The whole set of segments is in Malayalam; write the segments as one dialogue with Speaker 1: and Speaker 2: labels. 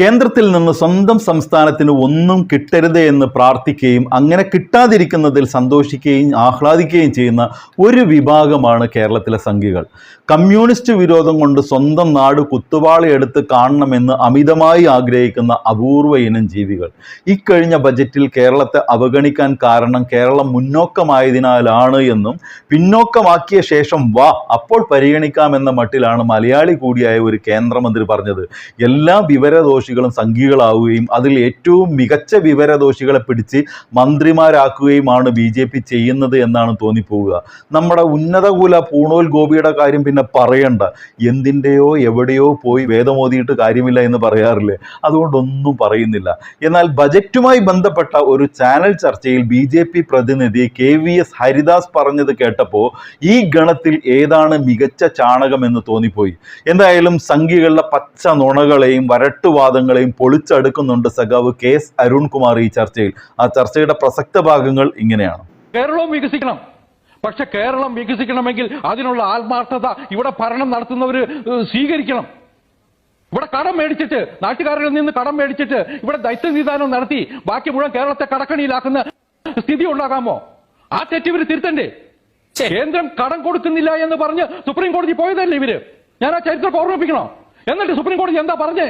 Speaker 1: കേന്ദ്രത്തിൽ നിന്ന് സ്വന്തം സംസ്ഥാനത്തിന് ഒന്നും കിട്ടരുത് എന്ന് പ്രാർത്ഥിക്കുകയും അങ്ങനെ കിട്ടാതിരിക്കുന്നതിൽ സന്തോഷിക്കുകയും ആഹ്ലാദിക്കുകയും ചെയ്യുന്ന ഒരു വിഭാഗമാണ് കേരളത്തിലെ സംഘികൾ. കമ്മ്യൂണിസ്റ്റ് വിരോധം കൊണ്ട് സ്വന്തം നാട് കുത്തുവാളയെടുത്ത് കാണണമെന്ന് അമിതമായി ആഗ്രഹിക്കുന്ന അപൂർവ ഇനം ജീവികൾ. ഇക്കഴിഞ്ഞ ബജറ്റിൽ കേരളത്തെ അവഗണിക്കാൻ കാരണം കേരളം മുന്നോക്കമായതിനാലാണ് എന്നും പിന്നോക്കമാക്കിയ ശേഷം വാ അപ്പോൾ പരിഗണിക്കാമെന്ന മട്ടിലാണ് മലയാളി കൂടിയായ ഒരു കേന്ദ്രമന്ത്രി പറഞ്ഞത്. എല്ലാ വിവരദോഷികളും സംഘികളാവുകയും അതിൽ ഏറ്റവും മികച്ച വിവരദോഷികളെ പിടിച്ച് മന്ത്രിമാരാക്കുകയുമാണ് ബി ജെ പി ചെയ്യുന്നത് എന്നാണ് തോന്നിപ്പോവുക. നമ്മുടെ ഉന്നതകുല പൂണോൽ ഗോപിയുടെ കാര്യം പിന്നെ പറയണ്ട. എന്തിന്റെയോ എവിടെയോ പോയി വേദമോതിയിട്ട് കാര്യമില്ല എന്ന് പറയാറില്ലേ? അതുകൊണ്ടൊന്നും പറയുന്നില്ല. എന്നാൽ ബജറ്റുമായി ബന്ധപ്പെട്ട ഒരു ചാനൽ ചർച്ചയിൽ ബി ജെ പി പ്രതിനിധി കെ വി എസ് ഹരിദാസ് പറഞ്ഞത് കേട്ടപ്പോൾ ഈ ഗണത്തിൽ ഏതാണ് മികച്ച ചാണകമെന്ന് തോന്നിപ്പോയി. എന്തായാലും സംഘികളുടെ പച്ച നുണകളെയും വരട്ടുവാദങ്ങളെയും പൊളിച്ചടുക്കുന്നുണ്ട് സഖാവ് കെ എസ് അരുൺകുമാർ ഈ ചർച്ചയിൽ. ആ ചർച്ചയുടെ പ്രസക്ത ഭാഗങ്ങൾ ഇങ്ങനെയാണ്.
Speaker 2: കേരളവും വികസിക്കണം. പക്ഷെ കേരളം വികസിക്കണമെങ്കിൽ അതിനുള്ള ആത്മാർത്ഥത ഇവിടെ ഭരണം നടത്തുന്നവര് സ്വീകരിക്കണം. ഇവിടെ കടം മേടിച്ചിട്ട് നാട്ടുകാരിൽ നിന്ന് കടം മേടിച്ചിട്ട് ഇവിടെ ദൈത്യനിദാനം നടത്തി ബാക്കി മുഴുവൻ കേരളത്തെ കടക്കണിയിലാക്കുന്ന സ്ഥിതി ഉണ്ടാകാമോ? ആ തെറ്റ് ഇവർ തിരുത്തണ്ടേ? കേന്ദ്രം കടം കൊടുക്കുന്നില്ല എന്ന് പറഞ്ഞ് സുപ്രീം കോടതി പോയതല്ലേ ഇവർ? ഞാൻ ആ ചരിത്രം ഓർമ്മിപ്പിക്കണോ? എന്നിട്ട് സുപ്രീം കോടതി എന്താ പറഞ്ഞേ?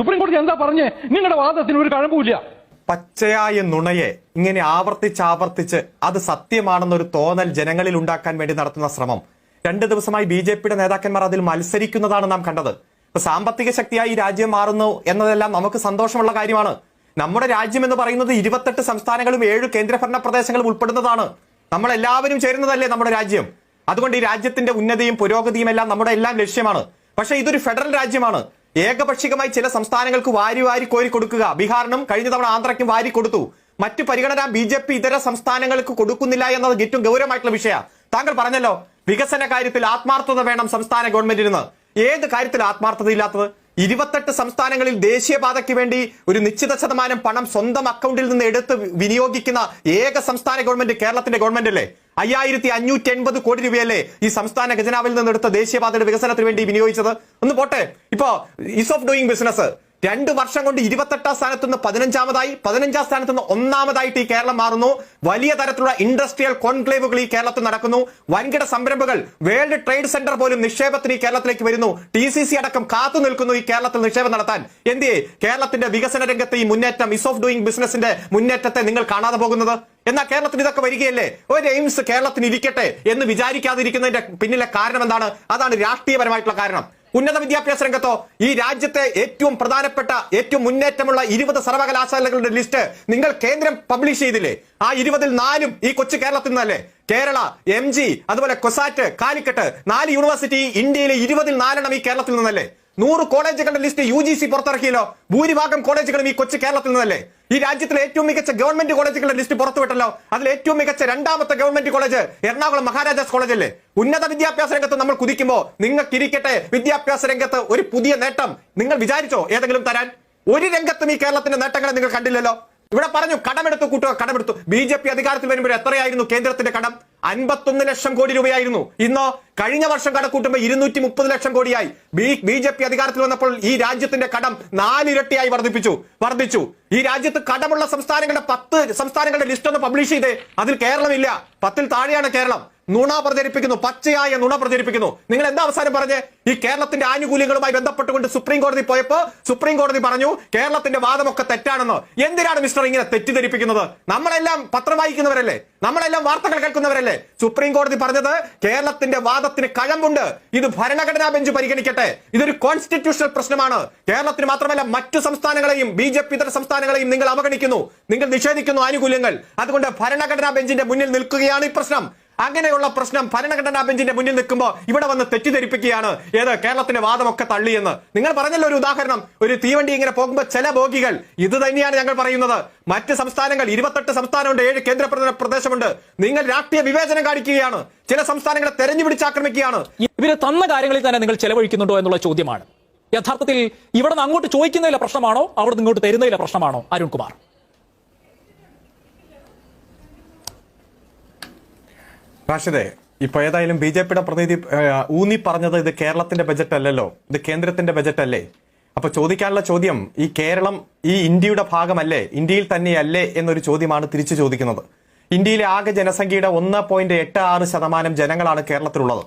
Speaker 2: സുപ്രീം കോടതി എന്താ പറഞ്ഞേ? നിങ്ങളുടെ വാദത്തിന് ഒരു കഴമ്പുമില്ല.
Speaker 3: പച്ചയായ നുണയെ ഇങ്ങനെ ആവർത്തിച്ചാവർത്തിച്ച് ആവർത്തിച്ച് അത് സത്യമാണെന്നൊരു തോന്നൽ ജനങ്ങളിൽ ഉണ്ടാക്കാൻ വേണ്ടി നടത്തുന്ന ശ്രമം. രണ്ട് ദിവസമായി ബി ജെ പിയുടെ നേതാക്കന്മാർ അതിൽ മത്സരിക്കുന്നതാണ് നാം കണ്ടത്. ഇപ്പൊ സാമ്പത്തിക ശക്തിയായി രാജ്യം മാറുന്നു എന്നതെല്ലാം നമുക്ക് സന്തോഷമുള്ള കാര്യമാണ്. നമ്മുടെ രാജ്യം എന്ന് പറയുന്നത് ഇരുപത്തെട്ട് സംസ്ഥാനങ്ങളും ഏഴ് കേന്ദ്രഭരണ പ്രദേശങ്ങളും ഉൾപ്പെടുന്നതാണ്. നമ്മൾ എല്ലാവരും ചേരുന്നതല്ലേ നമ്മുടെ രാജ്യം. അതുകൊണ്ട് ഈ രാജ്യത്തിന്റെ ഉന്നതിയും പുരോഗതിയും എല്ലാം നമ്മുടെ എല്ലാം ലക്ഷ്യമാണ്. പക്ഷേ ഇതൊരു ഫെഡറൽ രാജ്യമാണ്. ഏകപക്ഷികമായി ചില സംസ്ഥാനങ്ങൾക്ക് വാരി വാരി കോരി കൊടുക്കുക. ബീഹാറിനും കഴിഞ്ഞ തവണ ആന്ധ്രയ്ക്കും വാരി കൊടുത്തു. മറ്റു പരിഗണന ബി ജെ പി ഇതര സംസ്ഥാനങ്ങൾക്ക് കൊടുക്കുന്നില്ല എന്നത് ഏറ്റവും ഗൗരവമായിട്ടുള്ള വിഷയമാണ് താങ്കൾ പറഞ്ഞല്ലോ വികസന കാര്യത്തിൽ ആത്മാർത്ഥത വേണം സംസ്ഥാന ഗവൺമെന്റിന്. ഏത് കാര്യത്തിൽ ആത്മാർത്ഥത ഇല്ലാത്തത്? ഇരുപത്തെട്ട് സംസ്ഥാനങ്ങളിൽ ദേശീയപാതയ്ക്ക് വേണ്ടി ഒരു നിശ്ചിത ശതമാനം പണം സ്വന്തം അക്കൗണ്ടിൽ നിന്ന് എടുത്ത് വിനിയോഗിക്കുന്ന ഏക സംസ്ഥാന ഗവൺമെന്റ് കേരളത്തിന്റെ ഗവൺമെന്റ് അല്ലേ അയ്യായിരത്തി അഞ്ഞൂറ്റി എൺപത് കോടി രൂപയല്ലേ ഈ സംസ്ഥാന ഖജനാവിൽ നിന്ന് എടുത്ത ദേശീയപാതയുടെ വികസനത്തിന് വേണ്ടി വിനിയോഗിച്ചത്? ഒന്ന് പോട്ടെ. ഇപ്പോ ഈസ് ഓഫ് ഡൂയിങ് ബിസിനസ് രണ്ട് വർഷം കൊണ്ട് ഇരുപത്തെട്ടാം സ്ഥാനത്ത് നിന്ന് പതിനഞ്ചാമതായി പതിനഞ്ചാം സ്ഥാനത്ത് നിന്ന് ഒന്നാമതായിട്ട് ഈ കേരളം മാറുന്നു. വലിയ തരത്തിലുള്ള ഇൻഡസ്ട്രിയൽ കോൺക്ലേവുകൾ ഈ കേരളത്തിൽ നടക്കുന്നു. വൻകിട സംരംഭകൾ വേൾഡ് ട്രേഡ് സെന്റർ പോലും നിക്ഷേപത്തിന് ഈ കേരളത്തിലേക്ക് വരുന്നു. ടി സി സി അടക്കം കാത്തു നിൽക്കുന്നു ഈ കേരളത്തിൽ നിക്ഷേപം നടത്താൻ. എന്തിയെ? കേരളത്തിന്റെ വികസന രംഗത്തെ ഈ മുന്നേറ്റം ഇസ് ഓഫ് ഡൂയിങ് ബിസിനസിന്റെ മുന്നേറ്റത്തെ നിങ്ങൾ കാണാതെ പോകുന്നത്? എന്നാൽ കേരളത്തിന് ഇതൊക്കെ വരികയല്ലേ? ഒരു എയിംസ് കേരളത്തിന് ഇരിക്കട്ടെ എന്ന് വിചാരിക്കാതിരിക്കുന്നതിന്റെ പിന്നിലെ കാരണം എന്താണ്? അതാണ് രാഷ്ട്രീയപരമായിട്ടുള്ള കാരണം. ഉന്നത വിദ്യാഭ്യാസ രംഗത്തോ ഈ രാജ്യത്തെ ഏറ്റവും പ്രധാനപ്പെട്ട ഏറ്റവും മുന്നേറ്റമുള്ള ഇരുപത് സർവകലാശാലകളുടെ ലിസ്റ്റ് നിങ്ങൾ കേന്ദ്രം പബ്ലിഷ് ചെയ്തില്ലേ? ആ ഇരുപതിൽ നാലും ഈ കൊച്ചു കേരളത്തിൽ നിന്നല്ലേ? കേരള എം അതുപോലെ കൊസാറ്റ് കാലിക്കട്ട് നാല് യൂണിവേഴ്സിറ്റി ഇന്ത്യയിലെ ഇരുപതിൽ നാലെണ്ണം ഈ കേരളത്തിൽ നിന്നല്ലേ? നൂറ് കോളേജുകളുടെ ലിസ്റ്റ് യു ജി സി പുറത്തിറക്കിയല്ലോ. ഭൂരിഭാഗം കോളേജുകളും ഈ കൊച്ചു കേരളത്തിൽ നിന്നല്ലേ? ഈ രാജ്യത്തിലെ ഏറ്റവും മികച്ച ഗവൺമെന്റ് കോളേജുകളുടെ ലിസ്റ്റ് പുറത്തുവിട്ടല്ലോ. അതിൽ ഏറ്റവും മികച്ച രണ്ടാമത്തെ government college Ernakulam Maharaja's college അല്ലേ ഉന്നത വിദ്യാഭ്യാസ രംഗത്ത് നമ്മൾ കുതിക്കുമ്പോൾ നിങ്ങൾക്ക് ഇരിക്കട്ടെ വിദ്യാഭ്യാസ രംഗത്ത് ഒരു പുതിയ നേട്ടം. നിങ്ങൾ വിചാരിച്ചോ ഏതെങ്കിലും തരാൻ? ഒരു രംഗത്തും ഈ കേരളത്തിന്റെ നേട്ടങ്ങളെ നിങ്ങൾ കണ്ടില്ലല്ലോ. ഇവിടെ പറഞ്ഞു കടമെടുത്തു കൂട്ടുക കടമെടുത്തു. ബി ജെ പി അധികാരത്തിൽ വരുമ്പോൾ എത്രയായിരുന്നു കേന്ദ്രത്തിന്റെ കടം? അൻപത്തൊന്ന് ലക്ഷം കോടി രൂപയായിരുന്നു. ഇന്ന് കഴിഞ്ഞ വർഷം കടക്കൂട്ടുമ്പോൾ ഇരുന്നൂറ്റി മുപ്പത് ലക്ഷം കോടിയായി. ബി ജെ പി അധികാരത്തിൽ വന്നപ്പോൾ ഈ രാജ്യത്തിന്റെ കടം നാലിരട്ടിയായി വർദ്ധിപ്പിച്ചു വർദ്ധിച്ചു. ഈ രാജ്യത്ത് കടമുള്ള സംസ്ഥാനങ്ങളുടെ പത്ത് സംസ്ഥാനങ്ങളുടെ ലിസ്റ്റ് ഒന്ന് പബ്ലിഷ് ചെയ്തേ അതിൽ കേരളമില്ല. പത്തിൽ താഴെയാണ് കേരളം. നുണ പ്രചരിപ്പിക്കുന്നു പച്ചയായ നുണ പ്രചരിപ്പിക്കുന്നു. നിങ്ങൾ എന്താ അവസാനം പറഞ്ഞ്? ഈ കേരളത്തിന്റെ ആനുകൂല്യങ്ങളുമായി ബന്ധപ്പെട്ടുകൊണ്ട് സുപ്രീം കോടതി പോയപ്പോ സുപ്രീം കോടതി പറഞ്ഞു കേരളത്തിന്റെ വാദമൊക്കെ തെറ്റാണെന്ന്. എന്തിനാണ് മിസ്റ്റർ ഇങ്ങനെ തെറ്റിദ്ധരിപ്പിക്കുന്നത്? നമ്മളെല്ലാം പത്രം വായിക്കുന്നവരല്ലേ? നമ്മളെല്ലാം വാർത്തകൾ കേൾക്കുന്നവരല്ലേ? സുപ്രീം കോടതി പറഞ്ഞത് കേരളത്തിന്റെ വാദത്തിന് കഴമ്പുണ്ട്. ഇത് ഭരണഘടനാ ബെഞ്ച് പരിഗണിക്കട്ടെ. ഇതൊരു കോൺസ്റ്റിറ്റ്യൂഷണൽ പ്രശ്നമാണ്. കേരളത്തിന് മാത്രമല്ല മറ്റു സംസ്ഥാനങ്ങളെയും ബി ജെ പി ഇതര സംസ്ഥാനങ്ങളെയും നിങ്ങൾ അവഗണിക്കുന്നു. നിങ്ങൾ നിഷേധിക്കുന്നു ആനുകൂല്യങ്ങൾ. അതുകൊണ്ട് ഭരണഘടനാ ബെഞ്ചിന്റെ മുന്നിൽ നിൽക്കുകയാണ് ഈ പ്രശ്നം. അങ്ങനെയുള്ള പ്രശ്നം ഭരണഘടനാ ബെഞ്ചിന്റെ മുന്നിൽ നിൽക്കുമ്പോൾ ഇവിടെ വന്ന് തെറ്റിദ്ധരിപ്പിക്കുകയാണ്. ഏത് കേരളത്തിന്റെ വാദമൊക്കെ തള്ളിയെന്ന്. നിങ്ങൾ പറഞ്ഞല്ലോ ഒരു ഉദാഹരണം. ഒരു തീവണ്ടി ഇങ്ങനെ പോകുമ്പോൾ ചില ബോഗികൾ ഇത് തന്നെയാണ് ഞങ്ങൾ പറയുന്നത്. മറ്റ് സംസ്ഥാനങ്ങൾ ഇരുപത്തെട്ട് സംസ്ഥാനമുണ്ട് ഏഴ് കേന്ദ്ര പ്രദേശമുണ്ട്. നിങ്ങൾ രാഷ്ട്രീയ വിവേചനം കാണിക്കുകയാണ്. ചില സംസ്ഥാനങ്ങളെ തെരഞ്ഞു പിടിച്ചാക്രമിക്കുകയാണ്
Speaker 4: ഇവർ തന്ന കാര്യങ്ങളിൽ തന്നെ നിങ്ങൾ ചെലവഴിക്കുന്നുണ്ടോ എന്നുള്ള ചോദ്യമാണ്. യഥാർത്ഥത്തിൽ ഇവിടെ നിന്ന് അങ്ങോട്ട് ചോദിക്കുന്നതിലെ പ്രശ്നമാണോ? അവിടെ നിന്ന് ഇങ്ങോട്ട് തരുന്നതിലെ പ്രശ്നമാണോ? അരുൺകുമാർ.
Speaker 3: റാഷിദേ ഇപ്പൊ ഏതായാലും ബി ജെ പിയുടെ പ്രതിനിധി ഊന്നി പറഞ്ഞത് ഇത് കേരളത്തിന്റെ ബജറ്റ് അല്ലല്ലോ ഇത് കേന്ദ്രത്തിന്റെ ബജറ്റ് അല്ലേ? അപ്പൊ ചോദിക്കാനുള്ള ചോദ്യം ഈ കേരളം ഈ ഇന്ത്യയുടെ ഭാഗമല്ലേ ഇന്ത്യയിൽ തന്നെയല്ലേ എന്നൊരു ചോദ്യമാണ് തിരിച്ചു ചോദിക്കുന്നത്. ഇന്ത്യയിലെ ആകെ ജനസംഖ്യയുടെ ഒന്ന് പോയിന്റ് എട്ട് ആറ് ശതമാനം ജനങ്ങളാണ് കേരളത്തിലുള്ളത്.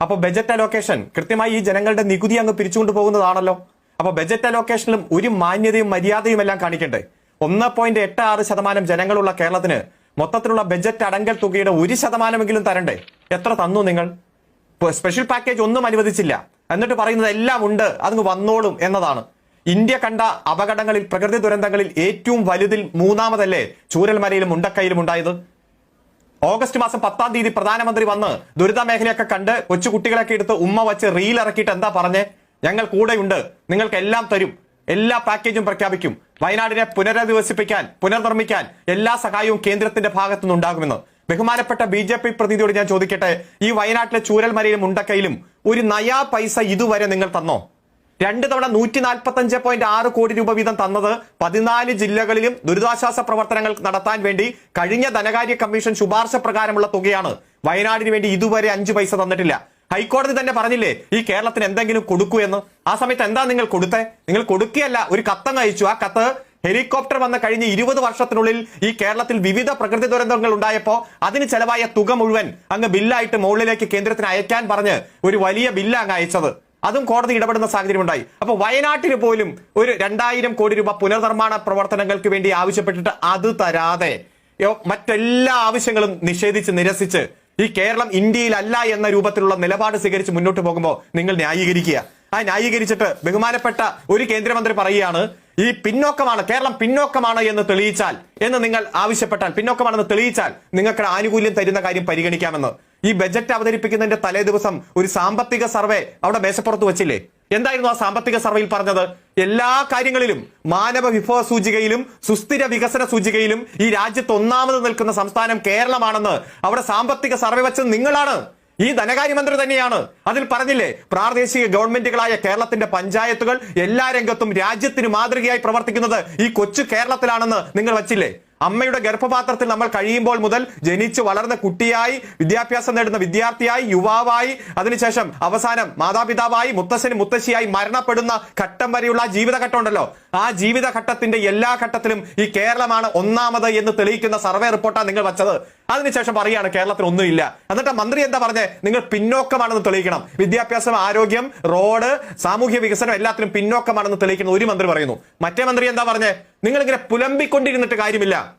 Speaker 3: അപ്പോൾ ബജറ്റ് അലോക്കേഷൻ കൃത്യമായി ഈ ജനങ്ങളുടെ നികുതി അങ്ങ് പിരിച്ചുകൊണ്ട് പോകുന്നതാണല്ലോ. അപ്പോൾ ബജറ്റ് അലോക്കേഷനിലും ഒരു മാന്യതയും മര്യാദയും എല്ലാം കാണിക്കണ്ടേ? ഒന്ന് പോയിന്റ് എട്ട് ആറ് ശതമാനം ജനങ്ങളുള്ള കേരളത്തിന് മൊത്തത്തിലുള്ള ബജറ്റ് അടങ്കൽ തുകയുടെ ഒരു ശതമാനമെങ്കിലും തരണ്ടേ? എത്ര തന്നു നിങ്ങൾ? സ്പെഷ്യൽ പാക്കേജ് ഒന്നും അനുവദിച്ചില്ല. എന്നിട്ട് പറയുന്നത് എല്ലാം ഉണ്ട് അതങ്ങ് വന്നോളും എന്നതാണ്. ഇന്ത്യ കണ്ട അപകടങ്ങളിൽ പ്രകൃതി ദുരന്തങ്ങളിൽ ഏറ്റവും വലുതിൽ മൂന്നാമതല്ലേ ചൂരൽമലയിലും മുണ്ടക്കയിലും ഉണ്ടായത്? ഓഗസ്റ്റ് മാസം പത്താം തീയതി പ്രധാനമന്ത്രി വന്ന് ദുരിത മേഖലയൊക്കെ കണ്ട് കൊച്ചു കുട്ടികളൊക്കെ എടുത്ത് ഉമ്മ വച്ച് റീൽ ഇറക്കിയിട്ട് എന്താ പറഞ്ഞേ? ഞങ്ങൾ കൂടെയുണ്ട് നിങ്ങൾക്ക് എല്ലാം തരും എല്ലാ പാക്കേജും പ്രഖ്യാപിക്കും. വയനാടിനെ പുനരധിവസിപ്പിക്കാൻ പുനർനിർമ്മിക്കാൻ എല്ലാ സഹായവും കേന്ദ്രത്തിന്റെ ഭാഗത്തുനിന്ന് ഉണ്ടാകുമെന്ന് ബഹുമാനപ്പെട്ട ബി ജെ പി പ്രതിനിധിയോട് ഞാൻ ചോദിക്കട്ടെ ഈ വയനാട്ടിലെ ചൂരൽമലയിലും മുണ്ടക്കയിലും ഒരു നയാ പൈസ ഇതുവരെ നിങ്ങൾ തന്നോ? രണ്ട് തവണ നൂറ്റി നാൽപ്പത്തി അഞ്ച് പോയിന്റ് ആറ് കോടി രൂപ വീതം തന്നത് പതിനാല് ജില്ലകളിലും ദുരിതാശ്വാസ പ്രവർത്തനങ്ങൾ നടത്താൻ വേണ്ടി കഴിഞ്ഞ ധനകാര്യ കമ്മീഷൻ ശുപാർശ പ്രകാരമുള്ള തുകയാണ് വയനാടിന് വേണ്ടി ഇതുവരെ അഞ്ച് പൈസ തന്നിട്ടില്ല. ഹൈക്കോടതി തന്നെ പറഞ്ഞില്ലേ ഈ കേരളത്തിന് എന്തെങ്കിലും കൊടുക്കൂ എന്ന്. ആ സമയത്ത് എന്താ നിങ്ങൾ കൊടുത്തേ? നിങ്ങൾ കൊടുക്കുകയല്ല ഒരു കത്തം അയച്ചു. ആ കത്ത് ഹെലികോപ്റ്റർ വന്ന കഴിഞ്ഞ ഇരുപത് വർഷത്തിനുള്ളിൽ ഈ കേരളത്തിൽ വിവിധ പ്രകൃതി ദുരന്തങ്ങൾ ഉണ്ടായപ്പോൾ അതിന് ചെലവായ തുക മുഴുവൻ അങ്ങ് ബില്ലായിട്ട് മുകളിലേക്ക് കേന്ദ്രത്തിന് അയക്കാൻ പറഞ്ഞ് ഒരു വലിയ ബില്ല് അങ്ങ് അയച്ചത്. അതും കോടതി ഇടപെടുന്ന സാഹചര്യം ഉണ്ടായി അപ്പൊ വയനാട്ടിൽ പോലും ഒരു രണ്ടായിരം കോടി രൂപ പുനർനിർമ്മാണ പ്രവർത്തനങ്ങൾക്ക് വേണ്ടി ആവശ്യപ്പെട്ടിട്ട് അത് തരാതെ മറ്റെല്ലാ ആവശ്യങ്ങളും നിഷേധിച്ച് നിരസിച്ച് ഈ കേരളം ഇന്ത്യയിലല്ല എന്ന രൂപത്തിലുള്ള നിലപാട് സ്വീകരിച്ച് മുന്നോട്ട് പോകുമ്പോൾ നിങ്ങൾ ന്യായീകരിക്കുക. ആ ന്യായീകരിച്ചിട്ട് ബഹുമാനപ്പെട്ട ഒരു കേന്ദ്രമന്ത്രി പറയുകയാണ് ഈ പിന്നോക്കമാണ് കേരളം പിന്നോക്കമാണ് എന്ന് തെളിയിച്ചാൽ എന്ന് നിങ്ങൾ ആവശ്യപ്പെട്ടാൽ പിന്നോക്കമാണെന്ന് തെളിയിച്ചാൽ നിങ്ങൾക്ക് ആനുകൂല്യം തരുന്ന കാര്യം പരിഗണിക്കാമെന്ന്. ഈ ബജറ്റ് അവതരിപ്പിക്കുന്നതിന്റെ തലേ ദിവസം ഒരു സാമ്പത്തിക സർവേ അവിടെ മേശപ്പുറത്ത് വെച്ചില്ലേ? എന്തായിരുന്നു ആ സാമ്പത്തിക സർവേയിൽ പറഞ്ഞത്? എല്ലാ കാര്യങ്ങളിലും മാനവ വിഭവ സൂചികയിലും സുസ്ഥിര വികസന സൂചികയിലും ഈ രാജ്യത്ത് ഒന്നാമത് നിൽക്കുന്ന സംസ്ഥാനം കേരളമാണെന്ന് അവിടെ സാമ്പത്തിക സർവേ വെച്ചത് നിങ്ങളാണ്. ഈ ധനകാര്യമന്ത്രി തന്നെയാണ്. അതിൽ പറഞ്ഞില്ലേ പ്രാദേശിക ഗവൺമെന്റുകളായ കേരളത്തിന്റെ പഞ്ചായത്തുകൾ എല്ലാ രംഗത്തും രാജ്യത്തിന് മാതൃകയായി പ്രവർത്തിക്കുന്നത് ഈ കൊച്ചു കേരളത്തിലാണെന്ന് നിങ്ങൾ വച്ചില്ലേ? അമ്മയുടെ ഗർഭപാത്രത്തിൽ നമ്മൾ കഴിയുമ്പോൾ മുതൽ ജനിച്ച് വളർന്ന കുട്ടിയായി വിദ്യാഭ്യാസം നേടുന്ന വിദ്യാർത്ഥിയായി യുവാവായി അതിനുശേഷം അവസാനം മാതാപിതാവായി മുത്തശ്ശന് മുത്തശ്ശിയായി മരണപ്പെടുന്ന ഘട്ടം വരെയുള്ള ജീവിതഘട്ടം ഉണ്ടല്ലോ. ആ ജീവിതഘട്ടത്തിന്റെ എല്ലാ ഘട്ടത്തിലും ഈ കേരളമാണ് ഒന്നാമത് എന്ന് തെളിയിക്കുന്ന സർവേ റിപ്പോർട്ടാണ് നിങ്ങൾ വച്ചത്. അതിനുശേഷം പറയുകയാണ് കേരളത്തിൽ ഒന്നുമില്ല എന്നിട്ട് മന്ത്രി എന്താ പറഞ്ഞേ? നിങ്ങൾ പിന്നോക്കമാണെന്ന് തെളിയിക്കണം. വിദ്യാഭ്യാസം ആരോഗ്യം റോഡ് സാമൂഹ്യ വികസനം എല്ലാത്തിനും പിന്നോക്കമാണെന്ന് തെളിയിക്കുന്ന ഒരു മന്ത്രി പറയുന്നു. മറ്റേ മന്ത്രി എന്താ പറഞ്ഞേ? നിങ്ങൾ ഇങ്ങനെ പുലമ്പിക്കൊണ്ടിരുന്നിട്ട് കാര്യമില്ല.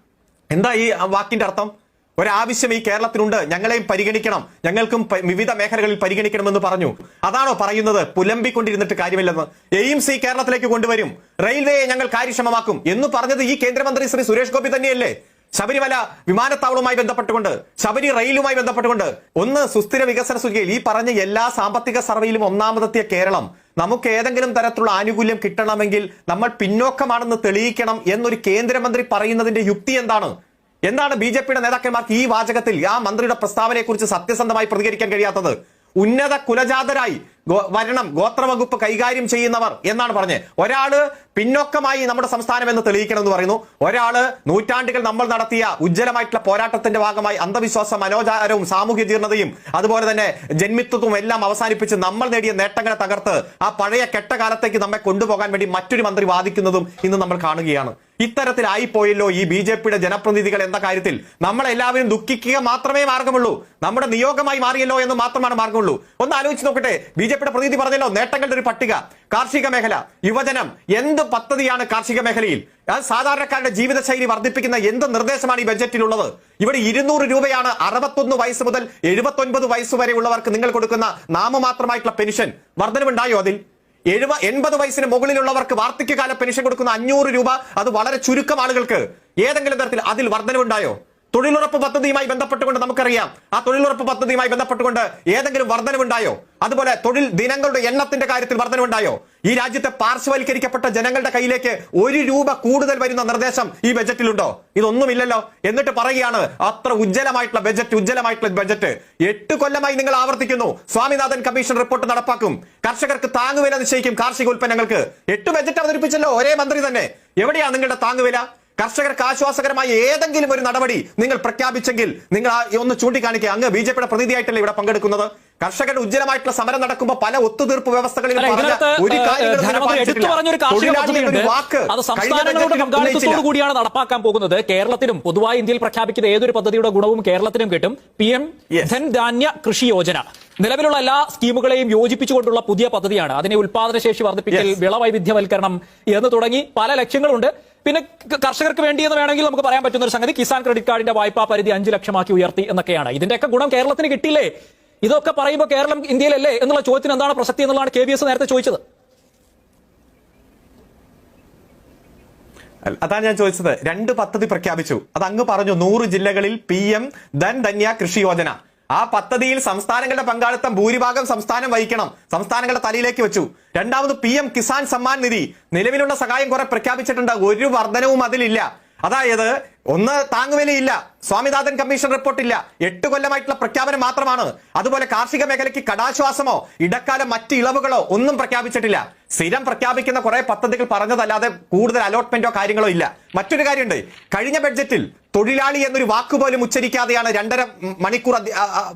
Speaker 3: എന്താ ഈ വാക്കിന്റെ അർത്ഥം? ഒരാവശ്യം ഈ കേരളത്തിനുണ്ട് ഞങ്ങളെയും പരിഗണിക്കണം. ഞങ്ങൾക്കും വിവിധ മേഖലകളിൽ പരിഗണിക്കണമെന്ന് പറഞ്ഞു. അതാണോ പറയുന്നത്? പുലമ്പിക്കൊണ്ടിരുന്നിട്ട് കാര്യമില്ലെന്ന്. എയിംസ് ഈ കേരളത്തിലേക്ക് കൊണ്ടുവരും. റെയിൽവേയെ ഞങ്ങൾ കാര്യക്ഷമമാക്കും. എന്ന് പറഞ്ഞത് ഈ കേന്ദ്രമന്ത്രി ശ്രീ സുരേഷ് ഗോപി തന്നെയല്ലേ? ശബരിമല വിമാനത്താവളവുമായി ബന്ധപ്പെട്ടുകൊണ്ട് ശബരി റെയിലുമായി ബന്ധപ്പെട്ടുകൊണ്ട് ഒന്ന് സുസ്ഥിര വികസന സൂചികയിൽ ഈ പറഞ്ഞ എല്ലാ സാമ്പത്തിക സർവേയിലും ഒന്നാമതെത്തിയ കേരളം. നമുക്ക് ഏതെങ്കിലും തരത്തിലുള്ള ആനുകൂല്യം കിട്ടണമെങ്കിൽ നമ്മൾ പിന്നോക്കമാണെന്ന് തെളിയിക്കണം എന്നൊരു കേന്ദ്രമന്ത്രി പറയുന്നതിന്റെ യുക്തി എന്താണ്? എന്താണ് ബി ജെ പിയുടെ നേതാക്കന്മാർക്ക് ഈ വാചകത്തിൽ ആ മന്ത്രിയുടെ പ്രസ്താവനയെക്കുറിച്ച് സത്യസന്ധമായി പ്രതികരിക്കാൻ കഴിയാത്തത്? ഉന്നത കുലജാതരായി വരണം. ഗോത്രവകുപ്പ് കൈകാര്യം ചെയ്യുന്നവർ എന്നാണ് പറഞ്ഞത്. ഒരാൾ പിന്നോക്കമായി നമ്മുടെ സംസ്ഥാനം എന്ന് തെളിയിക്കണം എന്ന് പറയുന്നു. ഒരാൾ നൂറ്റാണ്ടുകൾ നമ്മൾ നടത്തിയ ഉജ്ജ്വലമായിട്ടുള്ള പോരാട്ടത്തിന്റെ ഭാഗമായി അന്ധവിശ്വാസ മനോചാരവും സാമൂഹ്യ ജീർണതയും അതുപോലെ തന്നെ ജന്മിത്വവും എല്ലാം അവസാനിപ്പിച്ച് നമ്മൾ നേടിയ നേട്ടങ്ങളെ തകർത്ത് ആ പഴയ കെട്ടകാലത്തേക്ക് നമ്മെ കൊണ്ടുപോകാൻ വേണ്ടി മറ്റൊരു മന്ത്രി വാദിക്കുന്നതും ഇന്ന് നമ്മൾ കാണുകയാണ്. ഇത്തരത്തിലായിപ്പോയല്ലോ ഈ ബി ജെ പിയുടെ ജനപ്രതിനിധികൾ എന്ന കാര്യത്തിൽ. നമ്മളെല്ലാവരും ദുഃഖിക്കുക മാത്രമേ മാർഗമുള്ളൂ. നമ്മുടെ നിയോഗമായി മാറിയല്ലോ എന്ന് മാത്രമാണ് മാർഗമുള്ളൂ. ഒന്ന് ആലോചിച്ച് നോക്കട്ടെ. ബി ജെ പിയുടെ പ്രതിനിധി പറഞ്ഞല്ലോ നേട്ടങ്ങളുടെ ഒരു പട്ടിക കാർഷിക മേഖല യുവജനം എന്ത് പദ്ധതിയാണ് കാർഷിക മേഖലയിൽ? സാധാരണക്കാരുടെ ജീവിതശൈലി വർദ്ധിപ്പിക്കുന്ന എന്ത് നിർദ്ദേശമാണ് ഈ ബജറ്റിലുള്ളത് ഇവിടെ ഇരുന്നൂറ് രൂപയാണ് അറുപത്തൊന്ന് വയസ്സ് മുതൽ എഴുപത്തൊൻപത് വയസ്സ് വരെ ഉള്ളവർക്ക് നിങ്ങൾ കൊടുക്കുന്ന നാമമാത്രമായിട്ടുള്ള പെൻഷൻ. വർധനവുണ്ടായോ അതിൽ? എഴുപ എൺപത് വയസ്സിന് മുകളിലുള്ളവർക്ക് വാർദ്ധക്യകാല പെൻഷൻ കൊടുക്കുന്ന അഞ്ഞൂറ് രൂപ അത് വളരെ ചുരുക്കം ആളുകൾക്ക്. ഏതെങ്കിലും തരത്തിൽ അതിൽ വർധനവുണ്ടായോ? തൊഴിലുറപ്പ് പദ്ധതിയുമായി ബന്ധപ്പെട്ടുകൊണ്ട് നമുക്കറിയാം. ആ തൊഴിലുറപ്പ് പദ്ധതിയുമായി ബന്ധപ്പെട്ടുകൊണ്ട് ഏതെങ്കിലും വർധനവുണ്ടായോ? അതുപോലെ തൊഴിൽ ദിനങ്ങളുടെ എണ്ണത്തിന്റെ കാര്യത്തിൽ വർധനവുണ്ടായോ? ഈ രാജ്യത്തെ പാർശ്വവൽക്കരിക്കപ്പെട്ട ജനങ്ങളുടെ കയ്യിലേക്ക് ഒരു രൂപ കൂടുതൽ വരുന്ന നിർദ്ദേശം ഈ ബജറ്റിലുണ്ടോ? ഇതൊന്നുമില്ലല്ലോ. എന്നിട്ട് പറയുകയാണ് അത്ര ഉജ്ജലമായിട്ടുള്ള ബജറ്റ് ഉജ്ജലമായിട്ടുള്ള ബജറ്റ്. എട്ട് കൊല്ലമായി നിങ്ങൾ ആവർത്തിക്കുന്നു. സ്വാമിനാഥൻ കമ്മീഷൻ റിപ്പോർട്ട് നടപ്പാക്കും. കർഷകർക്ക് താങ്ങുവില നിശ്ചയിക്കും കാർഷിക ഉൽപ്പന്നങ്ങൾക്ക്. എട്ട് ബജറ്റ് അവതരിപ്പിച്ചല്ലോ ഒരേ മന്ത്രി തന്നെ. എവിടെയാണ് നിങ്ങളുടെ താങ്ങുവില? കർഷകർക്ക് ആശ്വാസകരമായ ഏതെങ്കിലും ഒരു നടപടി നിങ്ങൾ പ്രഖ്യാപിച്ചെങ്കിൽ നിങ്ങൾ ഒന്ന് ചൂണ്ടിക്കാണിക്കുക. അങ്ങ് ബി ജെ പിയുടെ പ്രതിനിധിയായിട്ടല്ലേ ഇവിടെ പങ്കെടുക്കുന്നത്? കർഷകരുടെ ഉജ്ജ്വലമായിട്ടുള്ള സമരം നടക്കുമ്പോൾ പല ഒത്തുതീർപ്പ് വ്യവസ്ഥകളിൽ.
Speaker 4: കൂടിയാണ് നടപ്പാക്കാൻ പോകുന്നത്. കേരളത്തിലും പൊതുവായി ഇന്ത്യയിൽ പ്രഖ്യാപിക്കുന്ന ഏതൊരു പദ്ധതിയുടെ ഗുണവും കേരളത്തിനും കിട്ടും. പി എം
Speaker 3: ധൻ
Speaker 4: ധാന്യ കൃഷി യോജന. നിലവിലുള്ള എല്ലാ സ്കീമുകളെയും യോജിപ്പിച്ചുകൊണ്ടുള്ള പുതിയ പദ്ധതിയാണ്. അതിനെ ഉൽപാദനശേഷി വർദ്ധിപ്പിക്കൽ. വിളവൈവിധ്യവൽക്കരണം എന്ന് തുടങ്ങി പല ലക്ഷ്യങ്ങളുണ്ട്. പിന്നെ കർഷകർക്ക് വേണ്ടിയെന്ന് വേണമെങ്കിൽ നമുക്ക് പറയാൻ പറ്റുന്ന ഒരു സംഗതി കിസാൻ ക്രെഡിറ്റ് കാർഡിന്റെ വായ്പാ പരിധി അഞ്ച് ലക്ഷമാക്കി ഉയർത്തി എന്നൊക്കെയാണ്. ഇതിന്റെയൊക്കെ ഗുണം കേരളത്തിന് കിട്ടില്ലേ ഇതൊക്കെ പറയുമ്പോൾ കേരളം ഇന്ത്യയിലല്ലേ എന്നുള്ള ചോദ്യത്തിന് എന്താണ് പ്രസക്തി എന്നുള്ളതാണ് കെ നേരത്തെ ചോദിച്ചത്.
Speaker 3: അതാണ് ഞാൻ ചോദിച്ചത്. രണ്ട് പദ്ധതി പ്രഖ്യാപിച്ചു. അത് അങ്ങ് പറഞ്ഞു നൂറ് ജില്ലകളിൽ പി എം ധൻ ധന്യ കൃഷി യോജന. ആ പദ്ധതിയിൽ സംസ്ഥാനങ്ങളുടെ പങ്കാളിത്തം ഭൂരിഭാഗം സംസ്ഥാനം വഹിക്കണം. സംസ്ഥാനങ്ങളുടെ തലയിലേക്ക് വെച്ചു. രണ്ടാമത് പി കിസാൻ സമ്മാൻ നിധി. നിലവിലുള്ള സഹായം കുറെ പ്രഖ്യാപിച്ചിട്ടുണ്ട്. ഒരു വർധനവും അതിലില്ല. അതായത് ഒന്ന് താങ്ങുവിലയില്ല. സ്വാമിനാഥൻ കമ്മീഷൻ റിപ്പോർട്ടില്ല എട്ട് കൊല്ലമായിട്ടുള്ള പ്രഖ്യാപനം മാത്രമാണ്. അതുപോലെ കാർഷിക മേഖലയ്ക്ക് കടാശ്വാസമോ ഇടക്കാല മറ്റ് ഇളവുകളോ ഒന്നും പ്രഖ്യാപിച്ചിട്ടില്ല. സ്ഥിരം പ്രഖ്യാപിക്കുന്ന കുറെ പദ്ധതികൾ പറഞ്ഞതല്ലാതെ കൂടുതൽ അലോട്ട്മെന്റോ കാര്യങ്ങളോ ഇല്ല. മറ്റൊരു കാര്യമുണ്ട്. കഴിഞ്ഞ ബഡ്ജറ്റിൽ തൊഴിലാളി എന്നൊരു വാക്കുപോലും ഉച്ചരിക്കാതെയാണ് രണ്ടര മണിക്കൂർ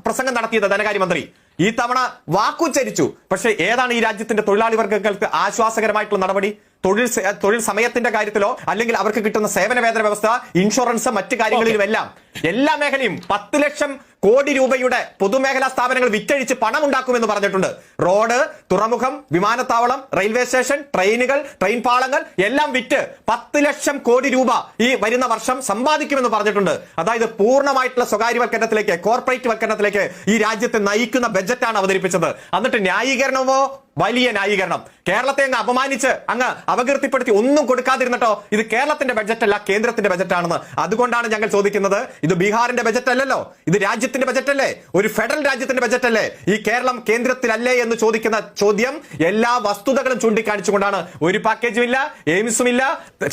Speaker 3: പ്രസംഗം നടത്തിയത് ധനകാര്യമന്ത്രി. ഈ തവണ വാക്കുച്ചരിച്ചു. പക്ഷേ ഏതാണ് ഈ രാജ്യത്തിന്റെ തൊഴിലാളി വർഗങ്ങൾക്ക് ആശ്വാസകരമായിട്ടുള്ള നടപടി? തൊഴിൽ തൊഴിൽ സമയത്തിന്റെ കാര്യത്തിലോ അല്ലെങ്കിൽ അവർക്ക് കിട്ടുന്ന സേവന വേതന വ്യവസ്ഥ ഇൻഷുറൻസ് മറ്റു കാര്യങ്ങളിലും എല്ലാം മേഖലയും പത്ത് ലക്ഷം കോടി രൂപയുടെ പൊതുമേഖലാ സ്ഥാപനങ്ങൾ വിറ്റഴിച്ച് പണം ഉണ്ടാക്കുമെന്ന് പറഞ്ഞിട്ടുണ്ട്. റോഡ് തുറമുഖം വിമാനത്താവളം റെയിൽവേ സ്റ്റേഷൻ ട്രെയിനുകൾ ട്രെയിൻ പാളങ്ങൾ എല്ലാം വിറ്റ് പത്ത് ലക്ഷം കോടി രൂപ ഈ വരുന്ന വർഷം സമ്പാദിക്കുമെന്ന് പറഞ്ഞിട്ടുണ്ട്. അതായത് പൂർണമായിട്ടുള്ള സ്വകാര്യവൽക്കരണത്തിലേക്ക് കോർപ്പറേറ്റ് വൽക്കരണത്തിലേക്ക് ഈ രാജ്യത്തെ നയിക്കുന്ന ബജറ്റാണ് അവതരിപ്പിച്ചത്. എന്നിട്ട് ന്യായീകരണമോ? വലിയ ന്യായീകരണം. കേരളത്തെ അങ്ങ് അപമാനിച്ച് അങ്ങ് അപകീർത്തിപ്പെടുത്തി ഒന്നും കൊടുക്കാതിരുന്നിട്ടോ? ഇത് കേരളത്തിന്റെ ബഡ്ജറ്റല്ല കേന്ദ്രത്തിന്റെ ബജറ്റാണെന്ന്. അതുകൊണ്ടാണ് ഞങ്ങൾ ചോദിക്കുന്നത് ഇത് ബീഹാറിന്റെ ബജറ്റ് അല്ലല്ലോ. ഇത് രാജ്യത്തിന്റെ ബജറ്റ് അല്ലേ? ഒരു ഫെഡറൽ രാജ്യത്തിന്റെ ബജറ്റ് അല്ലേ? ഈ കേരളം കേന്ദ്രത്തിലല്ലേ എന്ന് ചോദിക്കുന്ന ചോദ്യം എല്ലാ വസ്തുതകളും ചൂണ്ടിക്കാണിച്ചുകൊണ്ടാണ്. ഒരു പാക്കേജും ഇല്ല എയിംസും ഇല്ല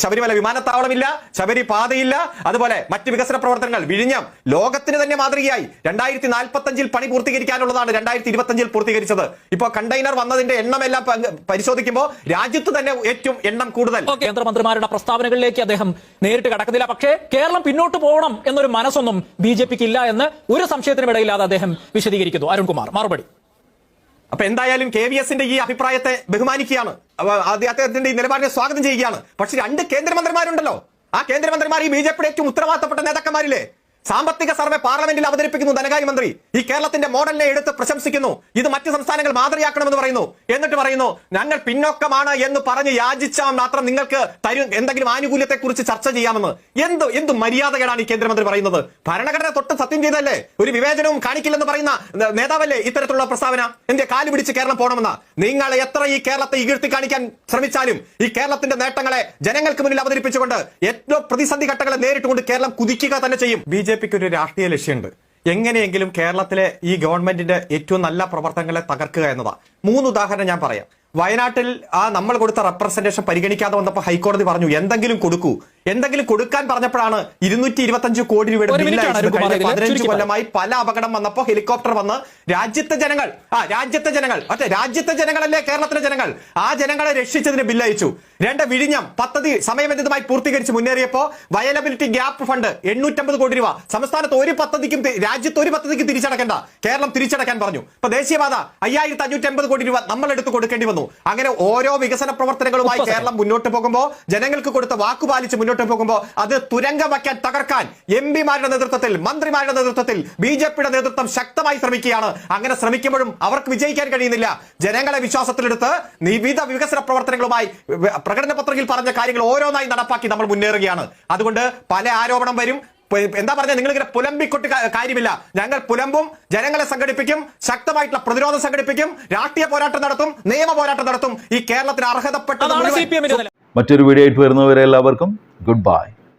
Speaker 3: ശബരിമല വിമാനത്താവളമില്ല ശബരി പാതയില്ല അതുപോലെ മറ്റ് വികസന പ്രവർത്തനങ്ങൾ വിഴിഞ്ഞം ലോകത്തിന് തന്നെ മാതൃകയായി. രണ്ടായിരത്തി നാൽപ്പത്തി അഞ്ചിൽ പണി പൂർത്തീകരിക്കാനുള്ളതാണ് രണ്ടായിരത്തി ഇരുപത്തി അഞ്ചിൽ പൂർത്തീകരിച്ചത്. ഇപ്പോ കണ്ടെയ്നർ വന്നതിന്റെ എണ്ണം എല്ലാം പരിശോധിക്കുമ്പോൾ രാജ്യത്ത് തന്നെ ഏറ്റവും എണ്ണം കൂടുതൽ.
Speaker 4: കേന്ദ്രമന്ത്രിമാരുടെ പ്രസ്താവനകളിലേക്ക് അദ്ദേഹം നേരിട്ട് കടക്കുന്നില്ല. പക്ഷേ കേരളം പിന്നോട്ട് പോകണം എന്നൊരു മനസ്സൊന്നും ബി ജെ പിക്ക് ഇല്ല എന്ന് ഒരു സംശയത്തിനും ഇടയില്ലാതെ അദ്ദേഹം വിശദീകരിക്കുന്നു. അരുൺകുമാർ മറുപടി.
Speaker 3: അപ്പൊ എന്തായാലും കെ വി എസിന്റെ ഈ അഭിപ്രായത്തെ ബഹുമാനിക്കുകയാണ്. അദ്ദേഹത്തിന്റെ ഈ നിലപാടിനെ സ്വാഗതം ചെയ്യുകയാണ്. പക്ഷെ രണ്ട് കേന്ദ്രമന്ത്രിമാരുണ്ടല്ലോ. ആ കേന്ദ്രമന്ത്രിമാർ ഈ ബി ജെ പിയുടെ ഏറ്റവും ഉത്തരവാദിത്തപ്പെട്ട നേതാക്കന്മാരില്ലേ? സാമ്പത്തിക സർവേ പാർലമെന്റിൽ അവതരിപ്പിക്കുന്നു ധനകാര്യമന്ത്രി ഈ കേരളത്തിന്റെ മോഡലിനെ എടുത്ത് പ്രശംസിക്കുന്നു. ഇത് മറ്റ് സംസ്ഥാനങ്ങൾ മാതൃയാക്കണമെന്ന് പറയുന്നു. എന്നിട്ട് പറയുന്നു ഞങ്ങൾ പിന്നോക്കമാണ് എന്ന് പറഞ്ഞ് യാചിച്ചാൽ മാത്രം നിങ്ങൾക്ക് തരും എന്തെങ്കിലും ആനുകൂല്യത്തെ കുറിച്ച് ചർച്ച ചെയ്യാമെന്ന്. എന്ത് എന്ത് മര്യാദകളാണ് ഈ കേന്ദ്രമന്ത്രി പറയുന്നത്? ഭരണഘടന തൊട്ട് സത്യം ചെയ്തല്ലേ ഒരു വിവേചനവും കാണിക്കില്ലെന്ന് പറയുന്ന നേതാവല്ലേ ഇത്തരത്തിലുള്ള പ്രസ്താവന? എന്റെ കാൽ പിടിച്ച് കേരളം പോകണമെന്ന? നിങ്ങൾ എത്ര ഈ കേരളത്തെ ഇകഴ്ത്തി കാണിക്കാൻ ശ്രമിച്ചാലും ഈ കേരളത്തിന്റെ നേട്ടങ്ങളെ ജനങ്ങൾക്ക് മുന്നിൽ അവതരിപ്പിച്ചുകൊണ്ട് ഏറ്റവും പ്രതിസന്ധി ഘട്ടങ്ങളെ നേരിട്ടുകൊണ്ട് കേരളം കുതിക്കുക തന്നെ ചെയ്യും. ബി ജെ പിക്ക് ഒരു രാഷ്ട്രീയ ലക്ഷ്യമുണ്ട്. എങ്ങനെയെങ്കിലും കേരളത്തിലെ ഈ ഗവൺമെന്റിന്റെ ഏറ്റവും നല്ല പ്രവർത്തനങ്ങളെ തകർക്കുക എന്നതാണ് മൂന്ന് ഉദാഹരണം ഞാൻ പറയാം. വയനാട്ടിൽ ആ നമ്മൾ കൊടുത്ത റെപ്രസെന്റേഷൻ പരിഗണിക്കാതെ വന്നപ്പോൾ ഹൈക്കോടതി പറഞ്ഞു എന്തെങ്കിലും കൊടുക്കൂ. എന്തെങ്കിലും കൊടുക്കാൻ പറഞ്ഞപ്പോഴാണ് ഇരുന്നൂറ്റി ഇരുപത്തഞ്ച് കോടി രൂപയുടെ ബില്ല്. പതിനഞ്ച് കൊല്ലമായി പല അപകടം വന്നപ്പോൾ ഹെലികോപ്റ്റർ വന്ന് രാജ്യത്തെ ജനങ്ങൾ ആ രാജ്യത്തെ ജനങ്ങൾ മറ്റേ രാജ്യത്തെ ജനങ്ങളല്ലേ കേരളത്തിലെ ജനങ്ങൾ ആ ജനങ്ങളെ രക്ഷിച്ചതിന് ബില്ല് അയച്ചു. രണ്ട് വിഴിഞ്ഞം പദ്ധതി സമയബന്ധിതമായി പൂർത്തീകരിച്ച് മുന്നേറിയപ്പോ വയലബിലിറ്റി ഗ്യാപ്പ് ഫണ്ട് എണ്ണൂറ്റമ്പത് കോടി രൂപ. സംസ്ഥാനത്ത് ഒരു പദ്ധതിക്കും രാജ്യത്ത് ഒരു പദ്ധതിക്കും തിരിച്ചടക്കേണ്ട. കേരളം തിരിച്ചടക്കാൻ പറഞ്ഞു. ഇപ്പൊ ദേശീയപാത അയ്യായിരത്തി അഞ്ഞൂറ്റി അമ്പത് കോടി രൂപ നമ്മൾ എടുത്ത് കൊടുക്കേണ്ടി വന്നു. അങ്ങനെ ഓരോ വികസന പ്രവർത്തനങ്ങളുമായി കേരളം മുന്നോട്ട് പോകുമ്പോൾ ജനങ്ങൾക്ക് കൊടുത്ത വാക്ക് പാലിച്ച് മുന്നോട്ട് പോകുമ്പോൾ അത് തുരങ്കം വയ്ക്കാൻ തകർക്കാൻ എം പിമാരുടെ നേതൃത്വത്തിൽ മന്ത്രിമാരുടെ നേതൃത്വത്തിൽ ബി ജെ പിയുടെ നേതൃത്വം ശക്തമായി ശ്രമിക്കുകയാണ്. അങ്ങനെ ശ്രമിക്കുമ്പോഴും അവർക്ക് വിജയിക്കാൻ കഴിയുന്നില്ല. ജനങ്ങളെ വിശ്വാസത്തിലെടുത്ത് വിവിധ വികസന പ്രവർത്തനങ്ങളുമായി പ്രകടന പത്രികയിൽ പറഞ്ഞ കാര്യങ്ങൾ ഓരോന്നായി നടപ്പാക്കി നമ്മൾ മുന്നേറുകയാണ്. അതുകൊണ്ട് പല ആരോപണം വരും എന്താ പറഞ്ഞ? നിങ്ങൾ ഇങ്ങനെ പുലമ്പിക്കൊട്ട് കാര്യമില്ല. ഞങ്ങൾ പുലമ്പും ജനങ്ങളെ സംഘടിപ്പിക്കും ശക്തമായിട്ടുള്ള പ്രതിരോധം സംഘടിപ്പിക്കും രാഷ്ട്രീയ പോരാട്ടം നടത്തും നിയമ പോരാട്ടം നടത്തും. ഈ കേരളത്തിന് അർഹതപ്പെട്ടത്
Speaker 4: അതാണ് സി
Speaker 3: മുഴുവൻ
Speaker 4: പി എമ്മിന്റെ നില
Speaker 1: മറ്റൊരു വീഡിയോ ആയിട്ട് വരുന്നവരെ എല്ലാവർക്കും ഗുഡ് ബൈ.